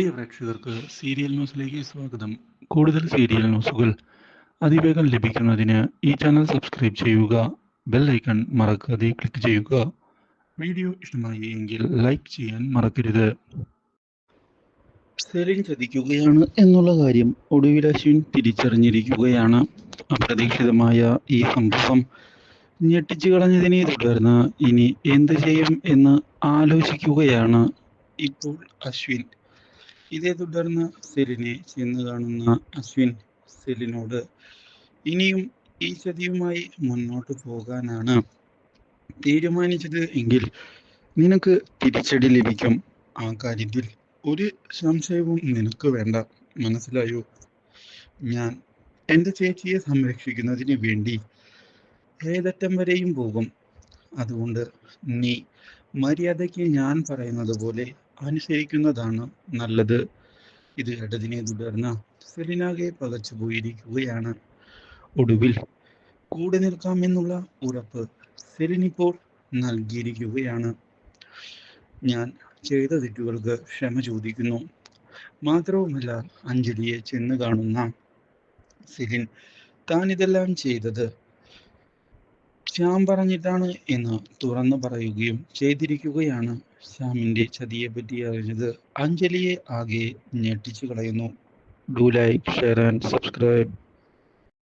പ്രിയ പ്രേക്ഷകർക്ക് സീരിയൽ ന്യൂസിലേക്ക് സ്വാഗതം. കൂടുതൽ സീരിയൽ ന്യൂസുകൾ അതിവേഗം ലഭിക്കുന്നതിന് ഈ ചാനൽ സബ്സ്ക്രൈബ് ചെയ്യുക ബെൽ ഐക്കൺ മറക്കാതെ ക്ലിക്ക് ചെയ്യുക. വീഡിയോ ഇഷ്ടമായി എങ്കിൽ ലൈക്ക് ചെയ്യാൻ മറക്കരുത്. സെലിൻ ചതിക്കുകയാണ് എന്നുള്ള കാര്യം ഒടുവിൽ അശ്വിൻ തിരിച്ചറിഞ്ഞിരിക്കുകയാണ്. അപ്രതീക്ഷിതമായ ഈ സംഭവം ഞെട്ടിച്ചു കളഞ്ഞതിനെ തുടർന്ന് ഇനി എന്ത് ചെയ്യും എന്ന് ആലോചിക്കുകയാണ് ഇപ്പോൾ അശ്വിൻ. ഇതേ തുടർന്ന് സെലിനെ ചെന്ന് കാണുന്ന അശ്വിൻ സെലിനോട് ഇനിയും ഈ ചതിയുമായി മുന്നോട്ട് പോകാനാണ് തീരുമാനിച്ചത് എങ്കിൽ നിനക്ക് തിരിച്ചടി ലഭിക്കും. ആ കാര്യത്തിൽ ഒരു സംശയവും നിനക്ക് വേണ്ട. മനസ്സിലായോ? ഞാൻ എന്റെ ചേച്ചിയെ സംരക്ഷിക്കുന്നതിന് വേണ്ടി ഏതറ്റം വരെയും പോകും. അതുകൊണ്ട് നീ മര്യാദയ്ക്ക് ഞാൻ പറയുന്നത് പോലെ അനുസരിക്കുന്നതാണ് നല്ലത്. ഇത് കേട്ടതിനെ തുടർന്ന് സെലിനാകെ പകച്ചു പോയിരിക്കുകയാണ്. ഒടുവിൽ കൂടെ നിൽക്കാമെന്നുള്ള ഉറപ്പ് സെലിനിപ്പോൾ നൽകിയിരിക്കുകയാണ്. ഞാൻ ചെയ്ത തെറ്റുകൾക്ക് ക്ഷമ ചോദിക്കുന്നു. മാത്രവുമല്ല അഞ്ജലിയെ ചെന്ന് കാണുന്ന സെലിൻ താൻ ഇതെല്ലാം ചെയ്തത് ശ്യാം പറഞ്ഞിട്ടാണ് എന്ന് തുറന്നു പറയുകയും ചെയ്തിരിക്കുകയാണ്. ശ്യാമിന്റെ ചതിയെ പറ്റി അറിഞ്ഞത് അഞ്ജലിയെ ആകെ ഞെട്ടിച്ചു കളയുന്നു. Do like share and subscribe